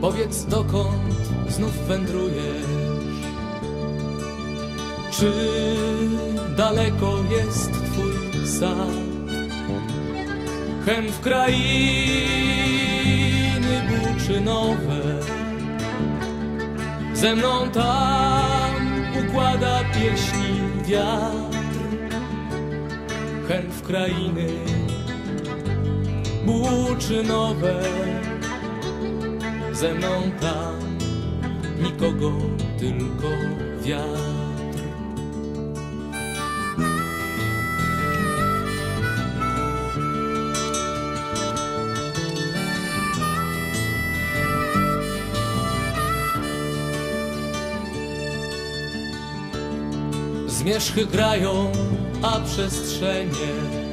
Powiedz dokąd znów wędrujesz? Czy daleko jest twój sad? Hen w krainy buczynowe. Ze mną tam układa pieśni wiatr. Hen w krainy buczynowe Ze mną tam. Nikogo, tylko wiatr. Zmierzchy grają, a przestrzenie